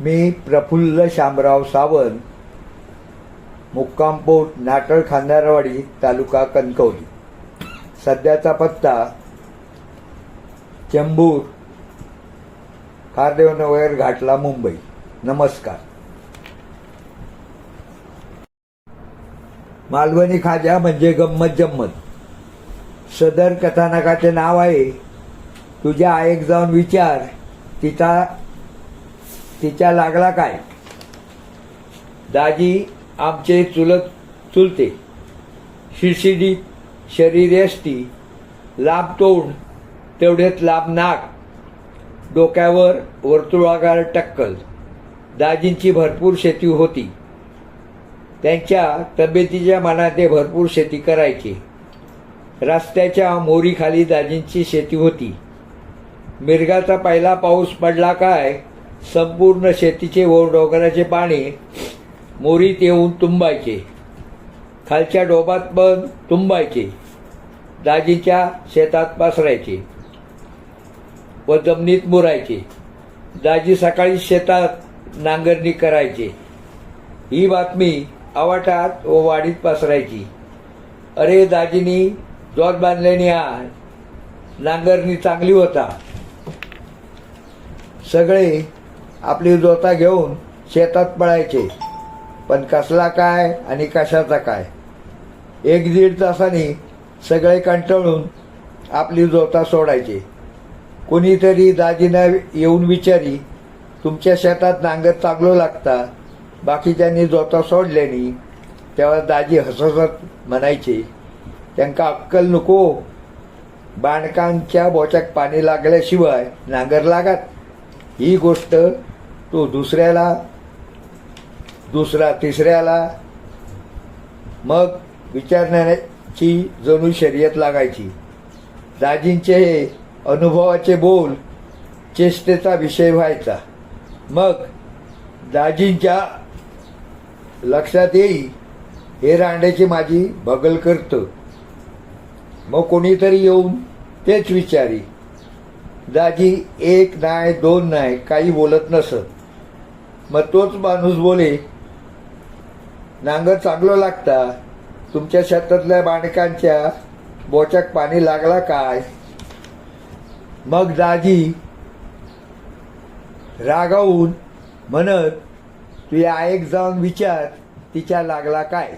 मी प्रफुल्ल शामराव सावंत मुक्कामपोट नाटळ खांदारवाडी तालुका कणकवली. सध्याचा पत्ता चेंबूर खारदेवनगर घाटला मुंबई. नमस्कार. मालवणी खाजा म्हणजे गंमत जम्मत सदर कथानकाचे नाव आहे तुझ्या आईक जाऊन विचार तिचा तिच्या लागला काय? दाजी आमचे चुलत चुलते. शिडशिडीत शरीरयष्ठी लांब तोंड तेवढेच लांब नाक डोक्यावर वर्तुळाकार टक्कल. दाजींची भरपूर शेती होती. त्यांच्या तब्येतीच्या मनाते भरपूर शेती करायची. रस्त्याच्या मोरीखाली दाजींची शेती होती. मिरगाचा पहिला पाऊस पडला काय? संपूर्ण शेतीचे व डोंगराचे पाणी मोरीत येऊन तुंबायचे. खालच्या डोबात पण तुंबायचे. दाजीच्या शेतात पसरायचे व जमिनीत मुरायचे. दाजी सकाळी शेतात नांगरणी करायचे. ही बातमी आवाटात व वाडीत पसरायची. अरे दाजीनी जोत बांधल्याने आज नांगरणी चांगली होता. सगळे आपली जोता घेऊन शेतात पळायचे. पण कसला काय आणि कशाचा काय? एक दीड तासाने सगळे कंटाळून आपली जोता सोडायचे. कोणीतरी दाजीना येऊन विचारी तुमच्या शेतात नांगर चांगलो लागता बाकीच्यांनी जोता सोडल्यानी? तेव्हा दाजी हसहसत म्हणायचे त्यांका अक्कल नको. बांधकांच्या बोच्याक पाणी लागल्याशिवाय नांगर लागत ही गोष्ट तो दुसऱ्याला दुसरा तिसऱ्याला मग विचारण्याची जणू शर्यत लागायची. दाजींचे हे अनुभवाचे बोल चेष्टेचा विषय व्हायचा. मग दाजींच्या लक्षात येई हे रांड्याची माझी बगल करतं. मग कोणीतरी येऊन तेच विचारी. दाजी एक नाही दोन नाही काही बोलत नसत. मग तोच माणूस बोले नांगर चांगलं लागता? तुमच्या शेतातल्या बाणकांच्या बोचाक पाणी लागला काय? मग दाजी रागावून म्हणत तुझ्या आईक जाऊन विचार तिच्या लागला काय?